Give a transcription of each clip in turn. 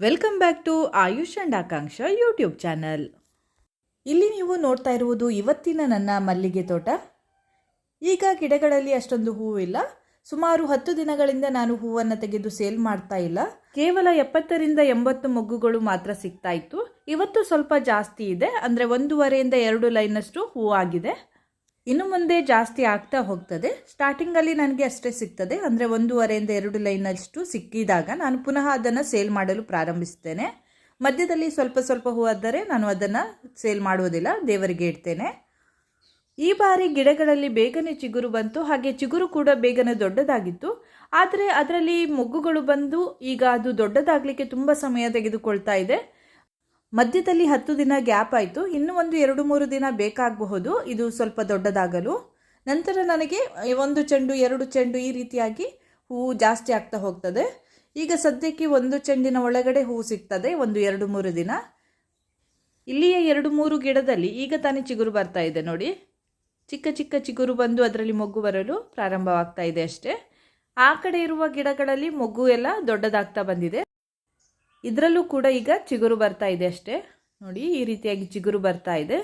Welcome back to Ayush and Akanksha YouTube channel ಇಲ್ಲಿ ನೀವು ನೋಡ್ತಾ ಇರುವುದು ಇವತ್ತಿನ ನನ್ನ ಮಲ್ಲಿಗೆ ತೋಟ. ಈಗ ಗಿಡಗಳಲ್ಲಿ ಅಷ್ಟೊಂದು ಹೂವಿಲ್ಲ ಸುಮಾರು ಹತ್ತು ದಿನಗಳಿಂದ ನಾನು ಹೂವನ್ನು ತೆಗೆದು ಸೇಲ್ ಮಾಡ್ತಾ ಇಲ್ಲ. ಕೇವಲ ಎಪ್ಪತ್ತರಿಂದ ಎಂಬತ್ತು ಮೊಗ್ಗುಗಳು ಮಾತ್ರ ಸಿಗ್ತಾ ಇತ್ತು. ಇವತ್ತು ಸ್ವಲ್ಪ ಜಾಸ್ತಿ ಇದೆ. ಅಂದರೆ ಒಂದೂವರೆಯಿಂದ ಎರಡು ಲೈನಷ್ಟು ಆಗಿದೆ. ಇನ್ನು ಮುಂದೆ ಜಾಸ್ತಿ ಆಗ್ತಾ ಹೋಗ್ತದೆ. ಸ್ಟಾರ್ಟಿಂಗಲ್ಲಿ ನನಗೆ ಅಷ್ಟೇ ಸಿಗ್ತದೆ. ಅಂದರೆ ಒಂದೂವರೆಯಿಂದ ಎರಡು ಲೈನಷ್ಟು ಸಿಕ್ಕಿದಾಗ ನಾನು ಪುನಃ ಅದನ್ನು ಸೇಲ್ ಮಾಡಲು ಪ್ರಾರಂಭಿಸ್ತೇನೆ. ಮಧ್ಯದಲ್ಲಿ ಸ್ವಲ್ಪ ಸ್ವಲ್ಪ ಹೂವಾದರೆ ನಾನು ಅದನ್ನು ಸೇಲ್ ಮಾಡುವುದಿಲ್ಲ, ದೇವರಿಗೆ ಇಡ್ತೇನೆ. ಈ ಬಾರಿ ಗಿಡಗಳಲ್ಲಿ ಬೇಗನೆ ಚಿಗುರು ಬಂತು. ಹಾಗೆ ಚಿಗುರು ಕೂಡ ಬೇಗನೆ ದೊಡ್ಡದಾಗಿತ್ತು. ಆದರೆ ಅದರಲ್ಲಿ ಮೊಗ್ಗುಗಳು ಬಂದು ಈಗ ಅದು ದೊಡ್ಡದಾಗಲಿಕ್ಕೆ ತುಂಬ ಸಮಯ ತೆಗೆದುಕೊಳ್ತಾ ಇದೆ. ಮಧ್ಯದಲ್ಲಿ ಹತ್ತು ದಿನ ಗ್ಯಾಪ್ ಆಯಿತು. ಇನ್ನೂ ಒಂದು ಎರಡು ಮೂರು ದಿನ ಬೇಕಾಗಬಹುದು. ಇದು ಸ್ವಲ್ಪ ದೊಡ್ಡದಾಗಲು. ನಂತರ ನನಗೆ ಒಂದು ಚೆಂಡು, ಎರಡು ಚೆಂಡು ಈ ರೀತಿಯಾಗಿ ಹೂವು ಜಾಸ್ತಿ ಆಗ್ತಾ ಹೋಗ್ತದೆ. ಈಗ ಸದ್ಯಕ್ಕೆ ಒಂದು ಚೆಂಡಿನ ಒಳಗಡೆ ಹೂವು ಸಿಗ್ತದೆ, ಒಂದು ಎರಡು ಮೂರು ದಿನ. ಇಲ್ಲಿಯ ಎರಡು ಮೂರು ಗಿಡದಲ್ಲಿ ಈಗ ತಾನೇ ಚಿಗುರು ಬರ್ತಾ ಇದೆ ನೋಡಿ. ಚಿಕ್ಕ ಚಿಕ್ಕ ಚಿಗುರು ಬಂದು ಅದರಲ್ಲಿ ಮೊಗ್ಗು ಬರಲು ಪ್ರಾರಂಭವಾಗ್ತಾ ಇದೆ ಅಷ್ಟೇ. ಆ ಕಡೆ ಇರುವ ಗಿಡಗಳಲ್ಲಿ ಮೊಗ್ಗು ಎಲ್ಲ ದೊಡ್ಡದಾಗ್ತಾ ಬಂದಿದೆ. ಇದರಲ್ಲೂ ಕೂಡ ಈಗ ಚಿಗುರು ಬರ್ತಾ ಇದೆ ಅಷ್ಟೇ. ನೋಡಿ, ಈ ರೀತಿಯಾಗಿ ಚಿಗುರು ಬರ್ತಾ ಇದೆ.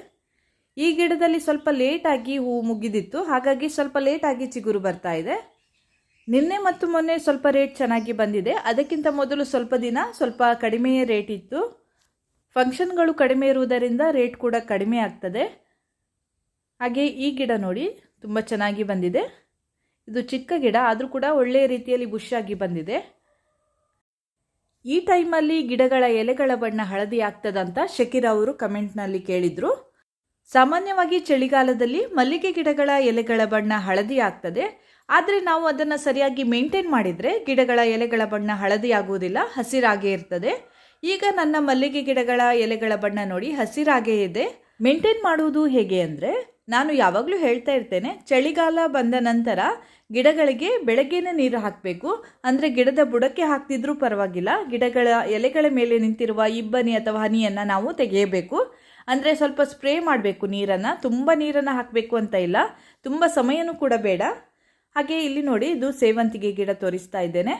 ಈ ಗಿಡದಲ್ಲಿ ಸ್ವಲ್ಪ ಲೇಟಾಗಿ ಹೂವು ಮುಗಿದಿತ್ತು. ಹಾಗಾಗಿ ಸ್ವಲ್ಪ ಲೇಟಾಗಿ ಚಿಗುರು ಬರ್ತಾ ಇದೆ. ನಿನ್ನೆ ಮತ್ತು ಮೊನ್ನೆ ಸ್ವಲ್ಪ ರೇಟ್ ಚೆನ್ನಾಗಿ ಬಂದಿದೆ. ಅದಕ್ಕಿಂತ ಮೊದಲು ಸ್ವಲ್ಪ ದಿನ ಸ್ವಲ್ಪ ಕಡಿಮೆಯೇ ರೇಟ್ ಇತ್ತು. ಫಂಕ್ಷನ್ಗಳು ಕಡಿಮೆ ಇರುವುದರಿಂದ ರೇಟ್ ಕೂಡ ಕಡಿಮೆ ಆಗ್ತದೆ. ಹಾಗೆ ಈ ಗಿಡ ನೋಡಿ, ತುಂಬ ಚೆನ್ನಾಗಿ ಬಂದಿದೆ. ಇದು ಚಿಕ್ಕ ಗಿಡ, ಆದರೂ ಕೂಡ ಒಳ್ಳೆಯ ರೀತಿಯಲ್ಲಿ ಬುಷ್ ಆಗಿ ಬಂದಿದೆ. ಈ ಟೈಮಲ್ಲಿ ಗಿಡಗಳ ಎಲೆಗಳ ಬಣ್ಣ ಹಳದಿ ಆಗ್ತದಂತ ಶಕೀರ್ ಅವರು ಕಮೆಂಟ್ನಲ್ಲಿ ಕೇಳಿದರು. ಸಾಮಾನ್ಯವಾಗಿ ಚಳಿಗಾಲದಲ್ಲಿ ಮಲ್ಲಿಗೆ ಗಿಡಗಳ ಎಲೆಗಳ ಬಣ್ಣ ಹಳದಿ ಆಗ್ತದೆ. ಆದರೆ ನಾವು ಅದನ್ನು ಸರಿಯಾಗಿ ಮೇಂಟೈನ್ ಮಾಡಿದರೆ ಗಿಡಗಳ ಎಲೆಗಳ ಬಣ್ಣ ಹಳದಿ ಆಗುವುದಿಲ್ಲ, ಹಸಿರಾಗೇ ಇರ್ತದೆ. ಈಗ ನನ್ನ ಮಲ್ಲಿಗೆ ಗಿಡಗಳ ಎಲೆಗಳ ಬಣ್ಣ ನೋಡಿ ಹಸಿರಾಗೇ ಇದೆ. ಮೇಂಟೈನ್ ಮಾಡುವುದು ಹೇಗೆ ಅಂದರೆ ನಾನು ಯಾವಾಗಲೂ ಹೇಳ್ತಾ ಇರ್ತೇನೆ, ಚಳಿಗಾಲ ಬಂದ ನಂತರ ಗಿಡಗಳಿಗೆ ಬೆಳಗ್ಗೆನೇ ನೀರು ಹಾಕಬೇಕು. ಅಂದರೆ ಗಿಡದ ಬುಡಕ್ಕೆ ಹಾಕ್ತಿದ್ರೂ ಪರವಾಗಿಲ್ಲ, ಗಿಡಗಳ ಎಲೆಗಳ ಮೇಲೆ ನಿಂತಿರುವ ಇಬ್ಬನಿ ಅಥವಾ ಹನಿಯನ್ನು ನಾವು ತೆಗೆಯಬೇಕು. ಅಂದರೆ ಸ್ವಲ್ಪ ಸ್ಪ್ರೇ ಮಾಡಬೇಕು ನೀರನ್ನು, ತುಂಬ ನೀರನ್ನು ಹಾಕಬೇಕು ಅಂತ ಇಲ್ಲ, ತುಂಬ ಸಮಯನೂ ಕೂಡ ಬೇಡ. ಹಾಗೆ ಇಲ್ಲಿ ನೋಡಿ, ಇದು ಸೇವಂತಿಗೆ ಗಿಡ ತೋರಿಸ್ತಾ ಇದ್ದೇನೆ.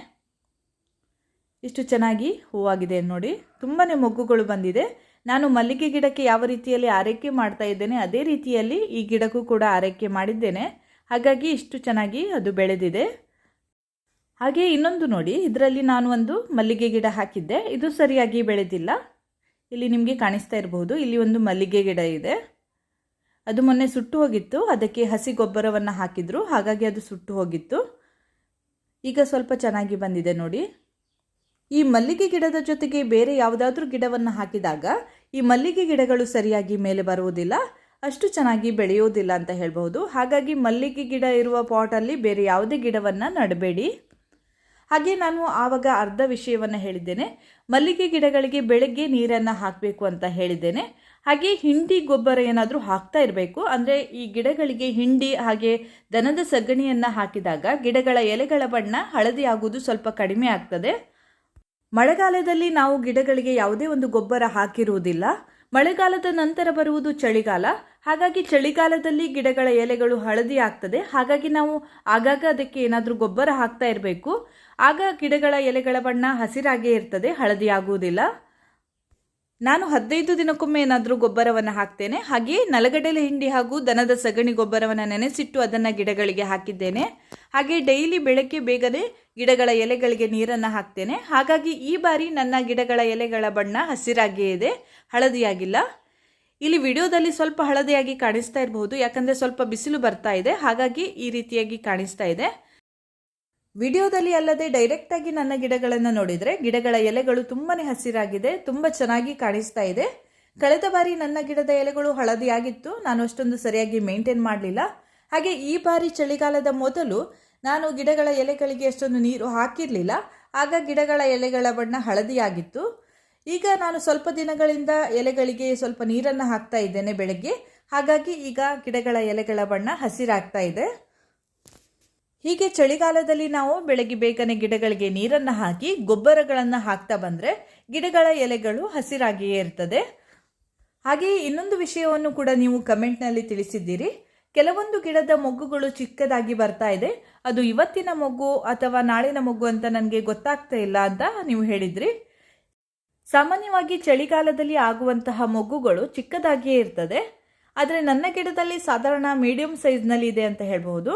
ಇಷ್ಟು ಚೆನ್ನಾಗಿ ಹೂವಾಗಿದೆ ನೋಡಿ ತುಂಬಾ ಮೊಗ್ಗುಗಳು ಬಂದಿದೆ. ನಾನು ಮಲ್ಲಿಗೆ ಗಿಡಕ್ಕೆ ಯಾವ ರೀತಿಯಲ್ಲಿ ಆರೈಕೆ ಮಾಡ್ತಾ ಇದ್ದೇನೆ, ಅದೇ ರೀತಿಯಲ್ಲಿ ಈ ಗಿಡಕ್ಕೂ ಕೂಡ ಆರೈಕೆ ಮಾಡಿದ್ದೇನೆ. ಹಾಗಾಗಿ ಇಷ್ಟು ಚೆನ್ನಾಗಿ ಅದು ಬೆಳೆದಿದೆ. ಹಾಗೆ ಇನ್ನೊಂದು ನೋಡಿ, ಇದರಲ್ಲಿ ನಾನು ಒಂದು ಮಲ್ಲಿಗೆ ಗಿಡ ಹಾಕಿದ್ದೆ. ಇದು ಸರಿಯಾಗಿ ಬೆಳೆದಿಲ್ಲ. ಇಲ್ಲಿ ನಿಮಗೆ ಕಾಣಿಸ್ತಾ ಇರಬಹುದು, ಇಲ್ಲಿ ಒಂದು ಮಲ್ಲಿಗೆ ಗಿಡ ಇದೆ. ಅದು ಮೊನ್ನೆ ಸುಟ್ಟು ಹೋಗಿತ್ತು, ಅದಕ್ಕೆ ಹಸಿ ಗೊಬ್ಬರವನ್ನು ಹಾಕಿದ್ರು, ಹಾಗಾಗಿ ಅದು ಸುಟ್ಟು ಹೋಗಿತ್ತು. ಈಗ ಸ್ವಲ್ಪ ಚೆನ್ನಾಗಿ ಬಂದಿದೆ ನೋಡಿ. ಈ ಮಲ್ಲಿಗೆ ಗಿಡದ ಜೊತೆಗೆ ಬೇರೆ ಯಾವುದಾದ್ರೂ ಗಿಡವನ್ನು ಹಾಕಿದಾಗ ಈ ಮಲ್ಲಿಗೆ ಗಿಡಗಳು ಸರಿಯಾಗಿ ಮೇಲೆ ಬರುವುದಿಲ್ಲ, ಅಷ್ಟು ಚೆನ್ನಾಗಿ ಬೆಳೆಯೋದಿಲ್ಲ ಅಂತ ಹೇಳಬಹುದು. ಹಾಗಾಗಿ ಮಲ್ಲಿಗೆ ಗಿಡ ಇರುವ ಪಾಟಲ್ಲಿ ಬೇರೆ ಯಾವುದೇ ಗಿಡವನ್ನು ನಡಬೇಡಿ. ಹಾಗೆ ನಾನು ಆವಾಗ ಅರ್ಧ ವಿಷಯವನ್ನು ಹೇಳಿದ್ದೇನೆ. ಮಲ್ಲಿಗೆ ಗಿಡಗಳಿಗೆ ಬೆಳಗ್ಗೆ ನೀರನ್ನು ಹಾಕಬೇಕು ಅಂತ ಹೇಳಿದ್ದೇನೆ. ಹಾಗೆ ಹಿಂಡಿ ಗೊಬ್ಬರ ಏನಾದರೂ ಹಾಕ್ತಾ ಇರಬೇಕು. ಅಂದರೆ ಈ ಗಿಡಗಳಿಗೆ ಹಿಂಡಿ ಹಾಗೆ ದನದ ಸಗಣಿಯನ್ನು ಹಾಕಿದಾಗ ಗಿಡಗಳ ಎಲೆಗಳ ಬಣ್ಣ ಹಳದಿ ಆಗುವುದು ಸ್ವಲ್ಪ ಕಡಿಮೆ ಆಗ್ತದೆ. ಮಳೆಗಾಲದಲ್ಲಿ ನಾವು ಗಿಡಗಳಿಗೆ ಯಾವುದೇ ಒಂದು ಗೊಬ್ಬರ ಹಾಕಿರುವುದಿಲ್ಲ. ಮಳೆಗಾಲದ ನಂತರ ಬರುವುದು ಚಳಿಗಾಲ. ಹಾಗಾಗಿ ಚಳಿಗಾಲದಲ್ಲಿ ಗಿಡಗಳ ಎಲೆಗಳು ಹಳದಿ ಆಗ್ತದೆ. ಹಾಗಾಗಿ ನಾವು ಆಗಾಗ ಅದಕ್ಕೆ ಏನಾದರೂ ಗೊಬ್ಬರ ಹಾಕ್ತಾ ಇರಬೇಕು. ಆಗ ಗಿಡಗಳ ಎಲೆಗಳ ಬಣ್ಣ ಹಸಿರಾಗೇ ಇರ್ತದೆ, ಹಳದಿ ಆಗುವುದಿಲ್ಲ. ನಾನು ಹದಿನೈದು ದಿನಕ್ಕೊಮ್ಮೆ ಏನಾದರೂ ಗೊಬ್ಬರವನ್ನು ಹಾಕ್ತೇನೆ. ಹಾಗೆಯೇ ನಲಗಡಲೆ ಹಿಂಡಿ ಹಾಗೂ ದನದ ಸಗಣಿ ಗೊಬ್ಬರವನ್ನು ನೆನೆಸಿಟ್ಟು ಅದನ್ನು ಗಿಡಗಳಿಗೆ ಹಾಕಿದ್ದೇನೆ. ಹಾಗೆ ಡೈಲಿ ಬೆಳಗ್ಗೆ ಬೇಗನೆ ಗಿಡಗಳ ಎಲೆಗಳಿಗೆ ನೀರನ್ನು ಹಾಕ್ತೇನೆ. ಹಾಗಾಗಿ ಈ ಬಾರಿ ನನ್ನ ಗಿಡಗಳ ಎಲೆಗಳ ಬಣ್ಣ ಹಸಿರಾಗಿಯೇ ಇದೆ. ಹಳದಿಯಾಗಿಲ್ಲ. ಇಲ್ಲಿ ವಿಡಿಯೋದಲ್ಲಿ ಸ್ವಲ್ಪ ಹಳದಿಯಾಗಿ ಕಾಣಿಸ್ತಾ ಇರಬಹುದು. ಯಾಕಂದರೆ ಸ್ವಲ್ಪ ಬಿಸಿಲು ಬರ್ತಾ ಇದೆ. ಹಾಗಾಗಿ ಈ ರೀತಿಯಾಗಿ ಕಾಣಿಸ್ತಾ ಇದೆ. ವಿಡಿಯೋದಲ್ಲಿ ಅಲ್ಲದೆ ಡೈರೆಕ್ಟಾಗಿ ನನ್ನ ಗಿಡಗಳನ್ನು ನೋಡಿದರೆ ಗಿಡಗಳ ಎಲೆಗಳು ತುಂಬಾ ಹಸಿರಾಗಿದೆ, ತುಂಬ ಚೆನ್ನಾಗಿ ಕಾಣಿಸ್ತಾ ಇದೆ. ಕಳೆದ ಬಾರಿ ನನ್ನ ಗಿಡದ ಎಲೆಗಳು ಹಳದಿಯಾಗಿತ್ತು ನಾನು ಅಷ್ಟೊಂದು ಸರಿಯಾಗಿ ಮೇಂಟೈನ್ ಮಾಡಲಿಲ್ಲ. ಹಾಗೆ ಈ ಬಾರಿ ಚಳಿಗಾಲದ ಮೊದಲು ನಾನು ಗಿಡಗಳ ಎಲೆಗಳಿಗೆ ಅಷ್ಟೊಂದು ನೀರು ಹಾಕಿರಲಿಲ್ಲ. ಆಗ ಗಿಡಗಳ ಎಲೆಗಳ ಬಣ್ಣ ಹಳದಿಯಾಗಿತ್ತು ಈಗ ನಾನು ಸ್ವಲ್ಪ ದಿನಗಳಿಂದ ಎಲೆಗಳಿಗೆ ಸ್ವಲ್ಪ ನೀರನ್ನು ಹಾಕ್ತಾ ಇದ್ದೇನೆ ಬೆಳಗ್ಗೆ. ಹಾಗಾಗಿ ಈಗ ಗಿಡಗಳ ಎಲೆಗಳ ಬಣ್ಣ ಹಸಿರಾಗ್ತಾ ಇದೆ. ಹೀಗೆ ಚಳಿಗಾಲದಲ್ಲಿ ನಾವು ಬೆಳಗ್ಗೆ ಬೇಗನೆ ಗಿಡಗಳಿಗೆ ನೀರನ್ನು ಹಾಕಿ ಗೊಬ್ಬರಗಳನ್ನು ಹಾಕ್ತಾ ಬಂದರೆ ಗಿಡಗಳ ಎಲೆಗಳು ಹಸಿರಾಗಿಯೇ ಇರ್ತದೆ. ಹಾಗೆಯೇ ಇನ್ನೊಂದು ವಿಷಯವನ್ನು ಕೂಡ ನೀವು ಕಮೆಂಟ್ನಲ್ಲಿ ತಿಳಿಸಿದ್ದೀರಿ. ಕೆಲವೊಂದು ಗಿಡದ ಮೊಗ್ಗುಗಳು ಚಿಕ್ಕದಾಗಿ ಬರ್ತಾ ಇದೆ. ಅದು ಇವತ್ತಿನ ಮೊಗ್ಗು ಅಥವಾ ನಾಳಿನ ಮೊಗ್ಗು ಅಂತ ನನಗೆ ಗೊತ್ತಾಗ್ತಾ ಇಲ್ಲ ಅಂತ ನೀವು ಹೇಳಿದ್ರಿ. ಸಾಮಾನ್ಯವಾಗಿ ಚಳಿಗಾಲದಲ್ಲಿ ಆಗುವಂತಹ ಮೊಗ್ಗುಗಳು ಚಿಕ್ಕದಾಗಿಯೇ ಇರ್ತದೆ. ಆದರೆ ನನ್ನ ಗಿಡದಲ್ಲಿ ಸಾಧಾರಣ ಮೀಡಿಯಂ ಸೈಜ್ನಲ್ಲಿ ಇದೆ ಅಂತ ಹೇಳ್ಬೋದು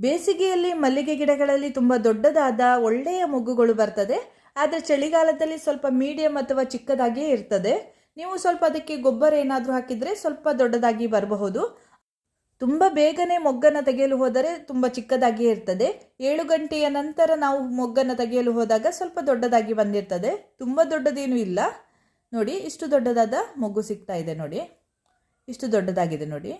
ಬೇಸಿಗೆಯಲ್ಲಿ ಮಲ್ಲಿಗೆ ಗಿಡಗಳಲ್ಲಿ ತುಂಬ ದೊಡ್ಡದಾದ ಒಳ್ಳೆಯ ಮೊಗ್ಗುಗಳು ಬರ್ತದೆ. ಆದರೆ ಚಳಿಗಾಲದಲ್ಲಿ ಸ್ವಲ್ಪ ಮೀಡಿಯಂ ಅಥವಾ ಚಿಕ್ಕದಾಗಿಯೇ ಇರ್ತದೆ. ನೀವು ಸ್ವಲ್ಪ ಅದಕ್ಕೆ ಗೊಬ್ಬರ ಏನಾದರೂ ಹಾಕಿದರೆ ಸ್ವಲ್ಪ ದೊಡ್ಡದಾಗಿ ಬರಬಹುದು. ತುಂಬ ಬೇಗನೆ ಮೊಗ್ಗನ್ನು ತೆಗೆಯಲು ಹೋದರೆ ತುಂಬ ಚಿಕ್ಕದಾಗಿಯೇ ಇರ್ತದೆ. ಏಳು ಗಂಟೆಯ ನಂತರ ನಾವು ಮೊಗ್ಗನ್ನು ತೆಗೆಯಲು ಹೋದಾಗ ಸ್ವಲ್ಪ ದೊಡ್ಡದಾಗಿ ಬಂದಿರ್ತದೆ. ತುಂಬ ದೊಡ್ಡದೇನೂ ಇಲ್ಲ. ನೋಡಿ, ಇಷ್ಟು ದೊಡ್ಡದಾದ ಮೊಗ್ಗು ಸಿಗ್ತಾ ಇದೆ ನೋಡಿ. ಇಷ್ಟು ದೊಡ್ಡದಾಗಿದೆ ನೋಡಿ.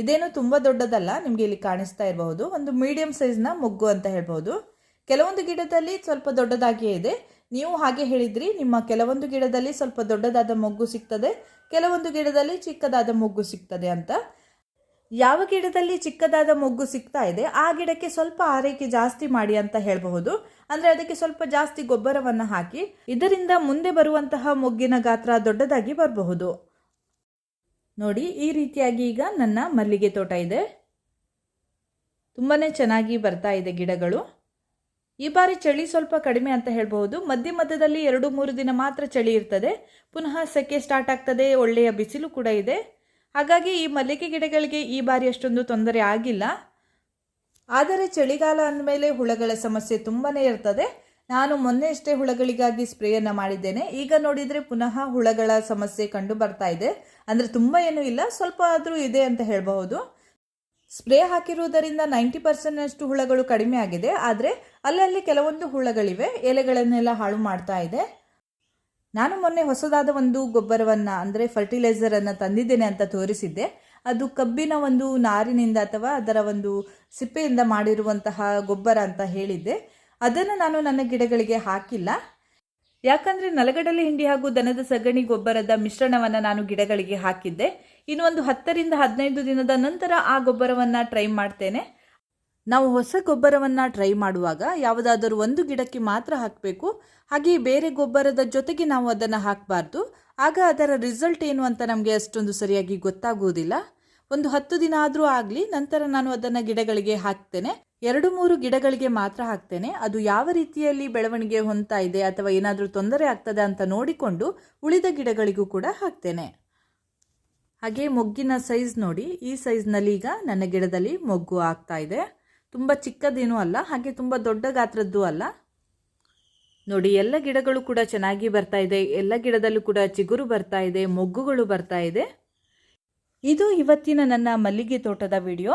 ಇದೇನು ತುಂಬ ದೊಡ್ಡದಲ್ಲ, ನಿಮಗೆ ಇಲ್ಲಿ ಕಾಣಿಸ್ತಾ ಇರಬಹುದು. ಒಂದು ಮೀಡಿಯಂ ಸೈಜ್ನ ಮೊಗ್ಗು ಅಂತ ಹೇಳ್ಬೋದು ಕೆಲವೊಂದು ಗಿಡದಲ್ಲಿ ಸ್ವಲ್ಪ ದೊಡ್ಡದಾಗಿಯೇ ಇದೆ. ನೀವು ಹಾಗೆ ಹೇಳಿದ್ರಿ, ನಿಮ್ಮ ಕೆಲವೊಂದು ಗಿಡದಲ್ಲಿ ಸ್ವಲ್ಪ ದೊಡ್ಡದಾದ ಮೊಗ್ಗು ಸಿಗ್ತದೆ, ಕೆಲವೊಂದು ಗಿಡದಲ್ಲಿ ಚಿಕ್ಕದಾದ ಮೊಗ್ಗು ಸಿಗ್ತದೆ ಅಂತ. ಯಾವ ಗಿಡದಲ್ಲಿ ಚಿಕ್ಕದಾದ ಮೊಗ್ಗು ಸಿಗ್ತಾ ಇದೆ, ಆ ಗಿಡಕ್ಕೆ ಸ್ವಲ್ಪ ಆರೈಕೆ ಜಾಸ್ತಿ ಮಾಡಿ ಅಂತ ಹೇಳಬಹುದು. ಅಂದ್ರೆ ಅದಕ್ಕೆ ಸ್ವಲ್ಪ ಜಾಸ್ತಿ ಗೊಬ್ಬರವನ್ನು ಹಾಕಿ, ಇದರಿಂದ ಮುಂದೆ ಬರುವಂತಹ ಮೊಗ್ಗಿನ ಗಾತ್ರ ದೊಡ್ಡದಾಗಿ ಬರಬಹುದು. ನೋಡಿ, ಈ ರೀತಿಯಾಗಿ ಈಗ ನನ್ನ ಮಲ್ಲಿಗೆ ತೋಟ ಇದೆ. ತುಂಬಾ ಚೆನ್ನಾಗಿ ಬರ್ತಾ ಇದೆ ಗಿಡಗಳು. ಈ ಬಾರಿ ಚಳಿ ಸ್ವಲ್ಪ ಕಡಿಮೆ ಅಂತ ಹೇಳ್ಬಹುದು. ಮಧ್ಯ ಮಧ್ಯದಲ್ಲಿ ಎರಡು, ಮೂರು ದಿನ ಮಾತ್ರ ಚಳಿ ಇರ್ತದೆ. ಪುನಃ ಸೆಕೆ ಸ್ಟಾರ್ಟ್ ಆಗ್ತದೆ, ಒಳ್ಳೆಯ ಬಿಸಿಲು ಕೂಡ ಇದೆ. ಹಾಗಾಗಿ ಈ ಮಲ್ಲಿಗೆ ಗಿಡಗಳಿಗೆ ಈ ಬಾರಿ ಅಷ್ಟೊಂದು ತೊಂದರೆ ಆಗಿಲ್ಲ. ಆದರೆ ಚಳಿಗಾಲ ಅಂದಮೇಲೆ ಹುಳಗಳ ಸಮಸ್ಯೆ ತುಂಬಾ ಇರ್ತದೆ. ನಾನು ಮೊನ್ನೆ ಅಷ್ಟೇ ಹುಳಗಳಿಗಾಗಿ ಸ್ಪ್ರೇಯನ್ನು ಮಾಡಿದ್ದೇನೆ. ಈಗ ನೋಡಿದರೆ ಪುನಃ ಹುಳಗಳ ಸಮಸ್ಯೆ ಕಂಡು ಬರ್ತಾ ಇದೆ. ಅಂದರೆ ತುಂಬ ಏನೂ ಇಲ್ಲ, ಸ್ವಲ್ಪ ಆದರೂ ಇದೆ ಅಂತ ಹೇಳಬಹುದು. ಸ್ಪ್ರೇ ಹಾಕಿರುವುದರಿಂದ ನೈಂಟಿ ಪರ್ಸೆಂಟ್ನಷ್ಟು ಹುಳಗಳು ಕಡಿಮೆ ಆಗಿದೆ. ಆದರೆ ಅಲ್ಲಲ್ಲಿ ಕೆಲವೊಂದು ಹುಳಗಳಿವೆ, ಎಲೆಗಳನ್ನೆಲ್ಲ ಹಾಳು ಮಾಡ್ತಾ ಇದೆ. ನಾನು ಮೊನ್ನೆ ಹೊಸದಾದ ಒಂದು ಗೊಬ್ಬರವನ್ನು, ಅಂದರೆ ಫರ್ಟಿಲೈಸರನ್ನು ತಂದಿದ್ದೇನೆ ಅಂತ ತೋರಿಸಿದ್ದೆ. ಅದು ಕಬ್ಬಿನ ಒಂದು ನಾರಿನಿಂದ ಅಥವಾ ಅದರ ಒಂದು ಸಿಪ್ಪೆಯಿಂದ ಮಾಡಿರುವಂತಹ ಗೊಬ್ಬರ ಅಂತ ಹೇಳಿದ್ದೆ. ಅದನ್ನು ನಾನು ನನ್ನ ಗಿಡಗಳಿಗೆ ಹಾಕಿಲ್ಲ. ಯಾಕಂದರೆ ನಲಗಡಲೆ ಹಿಂಡಿ ಹಾಗೂ ದನದ ಸಗಣಿ ಗೊಬ್ಬರದ ಮಿಶ್ರಣವನ್ನು ನಾನು ಗಿಡಗಳಿಗೆ ಹಾಕಿದ್ದೆ. ಇನ್ನು ಒಂದು ಹತ್ತರಿಂದ ಹದಿನೈದು ದಿನದ ನಂತರ ಆ ಗೊಬ್ಬರವನ್ನು ಟ್ರೈ ಮಾಡ್ತೇನೆ. ನಾವು ಹೊಸ ಗೊಬ್ಬರವನ್ನು ಟ್ರೈ ಮಾಡುವಾಗ ಯಾವುದಾದರೂ ಒಂದು ಗಿಡಕ್ಕೆ ಮಾತ್ರ ಹಾಕಬೇಕು. ಹಾಗೆಯೇ ಬೇರೆ ಗೊಬ್ಬರದ ಜೊತೆಗೆ ನಾವು ಅದನ್ನು ಹಾಕಬಾರ್ದು. ಆಗ ಅದರ ರಿಸಲ್ಟ್ ಏನು ಅಂತ ನಮಗೆ ಅಷ್ಟೊಂದು ಸರಿಯಾಗಿ ಗೊತ್ತಾಗುವುದಿಲ್ಲ. ಒಂದು ಹತ್ತು ದಿನ ಆದರೂ ಆಗಲಿ, ನಂತರ ನಾನು ಅದನ್ನು ಗಿಡಗಳಿಗೆ ಹಾಕ್ತೇನೆ. ಎರಡು ಮೂರು ಗಿಡಗಳಿಗೆ ಮಾತ್ರ ಹಾಕ್ತೇನೆ. ಅದು ಯಾವ ರೀತಿಯಲ್ಲಿ ಬೆಳವಣಿಗೆ ಹೊಂದ್ತಾ ಇದೆ ಅಥವಾ ಏನಾದರೂ ತೊಂದರೆ ಆಗ್ತದೆ ಅಂತ ನೋಡಿಕೊಂಡು ಉಳಿದ ಗಿಡಗಳಿಗೂ ಕೂಡ ಹಾಕ್ತೇನೆ. ಹಾಗೆ ಮೊಗ್ಗಿನ ಸೈಜ್ ನೋಡಿ. ಈ ಸೈಜ್ನಲ್ಲಿ ಈಗ ನನ್ನ ಗಿಡದಲ್ಲಿ ಮೊಗ್ಗು ಆಗ್ತಾ ಇದೆ. ತುಂಬ ಚಿಕ್ಕದೇನೂ ಅಲ್ಲ, ಹಾಗೆ ತುಂಬ ದೊಡ್ಡ ಗಾತ್ರದ್ದು ಅಲ್ಲ. ನೋಡಿ, ಎಲ್ಲ ಗಿಡಗಳು ಕೂಡ ಚೆನ್ನಾಗಿ ಬರ್ತಾ ಇದೆ. ಎಲ್ಲ ಗಿಡದಲ್ಲೂ ಕೂಡ ಚಿಗುರು ಬರ್ತಾ ಇದೆ, ಮೊಗ್ಗುಗಳು ಬರ್ತಾ ಇದೆ. ಇದು ಇವತ್ತಿನ ನನ್ನ ಮಲ್ಲಿಗೆ ತೋಟದ ವಿಡಿಯೋ.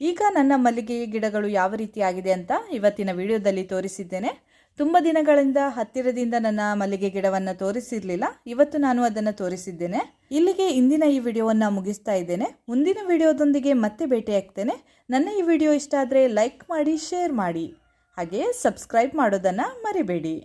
ಈಗ ನನ್ನ ಮಲ್ಲಿಗೆ ಗಿಡಗಳು ಯಾವ ರೀತಿ ಆಗಿದೆ ಅಂತ ಇವತ್ತಿನ ವಿಡಿಯೋದಲ್ಲಿ ತೋರಿಸಿದ್ದೇನೆ. ತುಂಬ ದಿನಗಳಿಂದ ಹತ್ತಿರದಿಂದ ನನ್ನ ಮಲ್ಲಿಗೆ ಗಿಡವನ್ನು ತೋರಿಸಿರಲಿಲ್ಲ. ಇವತ್ತು ನಾನು ಅದನ್ನು ತೋರಿಸಿದ್ದೇನೆ. ಇಲ್ಲಿಗೆ ಇಂದಿನ ಈ ವಿಡಿಯೋವನ್ನು ಮುಗಿಸ್ತಾ ಇದ್ದೇನೆ. ಮುಂದಿನ ವಿಡಿಯೋದೊಂದಿಗೆ ಮತ್ತೆ ಭೇಟಿಯಾಗ್ತೇನೆ. ನನ್ನ ಈ ವಿಡಿಯೋ ಇಷ್ಟ ಆದರೆ ಲೈಕ್ ಮಾಡಿ, ಶೇರ್ ಮಾಡಿ. ಹಾಗೆ ಸಬ್ಸ್ಕ್ರೈಬ್ ಮಾಡೋದನ್ನು ಮರಿಬೇಡಿ.